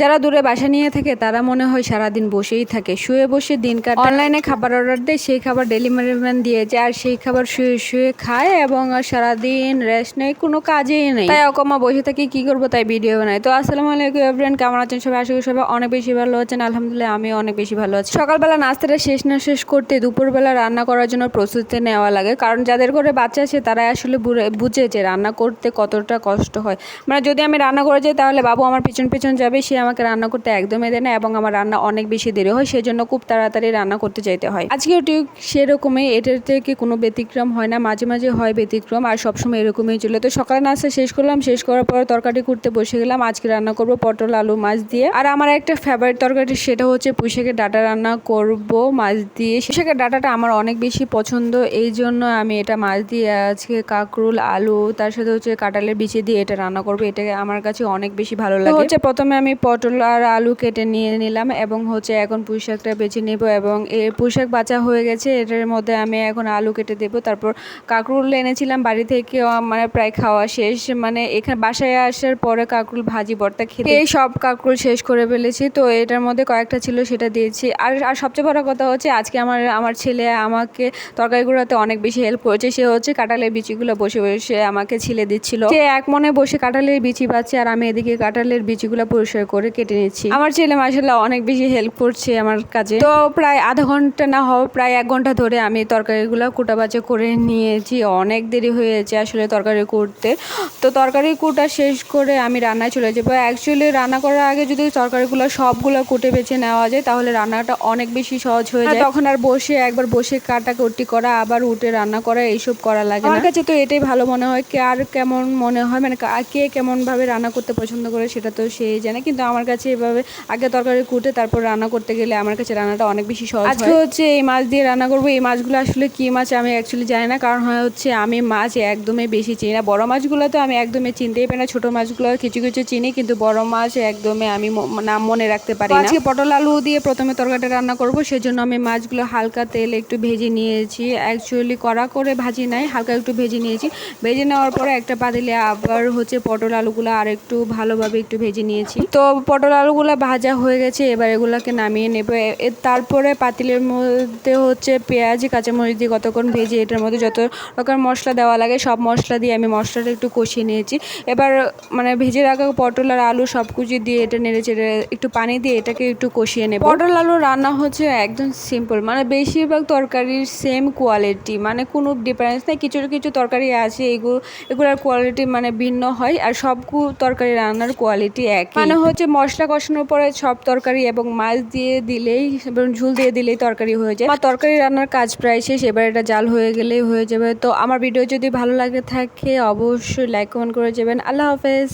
যারা দূরে বাসা নিয়ে থাকে, তারা মনে হয় সারাদিন বসেই থাকে। শুয়ে বসে দিন কাটে। অনলাইনে খাবার অর্ডার দেয়, সেই খাবার ডেলিভারি ম্যান দিয়ে যায়, আর সেই খাবার শুয়ে শুয়ে খায় এবং সারাদিন রেস্ট নেই কোনো কাজেই নেই। তাই অকমা বসে থাকি কি করব তাই ভিডিও বানাই তো আসসালামু আলাইকুম এভরিয়ান কেমন আছেন সবাই? আশা করি সবাই অনেক বেশি ভালো আছেন। আলহামদুলিল্লাহ আমি অনেক বেশি ভালো আছি। সকালবেলা নাস্তাটা শেষ না শেষ করতে দুপুরবেলা রান্না করার জন্য প্রস্তুতি নেওয়া লাগে। কারণ যাদের ঘরে বাচ্চা আছে তারা আসলে বুঝে যে রান্না করতে কতটা কষ্ট হয়। মানে যদি আমি রান্না করে যাই, তাহলে বাবু আমার পিছন পিছন যাবে, সে আমাকে রান্না করতে একদমই দেয় না এবং আমার রান্না অনেক বেশি দেরি হয় সেই জন্য খুব তাড়াতাড়ি রান্না করতে চাইতে হয়। আজকেও ঠিক সেরকমই এটার থেকে কোনো ব্যতিক্রম হয় না মাঝে মাঝে হয় ব্যতিক্রম আর সবসময় এরকমই চলে। তো সকালে নাস্তা শেষ করলাম শেষ করার পর তরকারি করতে বসে গেলাম আজকে রান্না করব পটল আলু মাছ দিয়ে। আর আমার একটা ফেভারিট তরকারি সেটা হচ্ছে পুঁইশাকের ডাটা রান্না করব মাছ দিয়ে। পুঁইশাকের ডাটাটা আমার অনেক বেশি পছন্দ এই জন্য আমি এটা মাছ দিয়ে আজকে কাঁকরুল আলু তার সাথে হচ্ছে কাঁঠালের বিচি দিয়ে এটা রান্না করব এটা আমার কাছে অনেক বেশি ভালো লাগে। হচ্ছে প্রথমে আমি পটল আর আলু কেটে নিয়ে নিলাম এবং হচ্ছে এখন পুঁই শাকটা বেছে নেব এবং এই পুঁই শাক বাছা হয়ে গেছে। এটার মধ্যে আমি এখন আলু কেটে দেবো। তারপর কাঁকরুল এনেছিলাম। বাড়ি থেকে মানে প্রায় খাওয়া শেষ। মানে এখানে বাসায় আসার পরে কাঁকরুল, ভাজি, ভর্তা খেতে এই সব কাঁকরুল শেষ করে ফেলেছি। তো এটার মধ্যে কয়েকটা ছিল, সেটা দিয়েছি। আর আর সবচেয়ে বড় কথা হচ্ছে আজকে আমার আমার ছেলে আমাকে তরকারিগুলোতে অনেক বেশি হেল্প করেছে। সে হচ্ছে কাঁঠালের বিচিগুলো বসে বসে আমাকে ছিলে দিচ্ছিল। সে এক মনে বসে কাঁঠালের বিচি পাচ্ছে আর আমি এদিকে কাঁঠালের বিচিগুলো পরিষ্কার করে কেটে নিচ্ছি আমার ছেলে মাসাল্লাহ অনেক বেশি হেল্প করছে আমার কাজে। তো প্রায় আধা ঘণ্টা না হওয়া প্রায় এক ঘণ্টা ধরে আমি তরকারিগুলো কুটাবাচা করে নিয়েছি। অনেক দেরি হয়েছে আসলে তরকারি কুটতে। তো তরকারি কুটা শেষ করে আমি রান্নায় চলে যাব। অ্যাকচুয়ালি রান্না করার আগে যদি তরকারিগুলো সবগুলো কুটে বেছে নেওয়া যায় তাহলে রান্নাটা অনেক বেশি সহজ হয়ে যায়। তখন আর বসে একবার বসে কাটা কুটি করা আবার উঠে রান্না করা এইসব করা লাগে আমার কাছে তো এটাই ভালো মনে হয় কে আর কেমন মনে হয় মানে কে কেমন ভাবে রান্না করতে পছন্দ করে সেটা তো সেই জানে। কিন্তু আমার কাছে এভাবে আগে তরকারি কুটে তারপর রান্না করতে গেলে আমার কাছে রান্নাটা অনেক বেশি সহজ আজকে হচ্ছে এই মাছ দিয়ে রান্না করব। এই মাছগুলো আসলে কী মাছ আমি অ্যাকচুয়ালি জানি না। কারণ হয় হচ্ছে আমি মাছ একদমই বেশি চিনি না। বড়ো মাছগুলো তো আমি একদমই চিনতেই পারি না। ছোটো মাছগুলো কিছু কিছু চিনি কিন্তু বড় মাছ একদমই আমি নাম মনে রাখতে পারি না। আজকে পটল আলু দিয়ে প্রথমে তরকারিটা রান্না করব। সেজন্য আমি মাছগুলো হালকা তেল একটু ভেজে নিয়েছি। অ্যাকচুয়ালি কড়া করে ভাজি নাই হালকা একটু ভেজে নিয়েছি। ভেজে নেওয়ার পরে একটা পাতিলে আবার হচ্ছে পটল আলুগুলো আর একটু ভালোভাবে একটু ভেজে নিয়েছি। তো পটল আলুগুলো ভাজা হয়ে গেছে এবার এগুলোকে নামিয়ে নেব। তারপরে পাতিলের মধ্যে হচ্ছে পেঁয়াজ কাঁচামরিচ দিয়ে কতক্ষণ ভেজে এটার মধ্যে যত রকম মশলা দেওয়া লাগে সব মশলা দিয়ে আমি মশলাটা একটু কষিয়ে নিয়েছি। এবার মানে ভেজে রাখা পটল আর আলু সব কিছু দিয়ে এটা নেড়ে চেড়ে একটু পানি দিয়ে এটাকে একটু কষিয়ে নেব। পটল আলু রান্না হচ্ছে একদম সিম্পল মানে বেশিরভাগ তরকারির সেম কোয়ালিটি মানে কোনো ডিফারেন্স নেই কিছু কিছু তরকারি আছে এগুলো এগুলোর কোয়ালিটি মানে ভিন্ন হয় আর সব তরকারি রান্নার কোয়ালিটি এক মানে হচ্ছে মশলা কষানোর পরে সব তরকারি এবং মাছ দিয়ে দিলেই এবং ঝুল দিয়ে দিলেই তরকারি হয়ে যায়। বা তরকারি রান্নার কাজ প্রায় শেষ, এবার এটা জাল হয়ে গেলেই হয়ে যাবে। তো আমার ভিডিও যদি ভালো লাগে থাকে, অবশ্যই লাইক কমেন্ট করে যাবেন। আল্লাহ হাফেজ।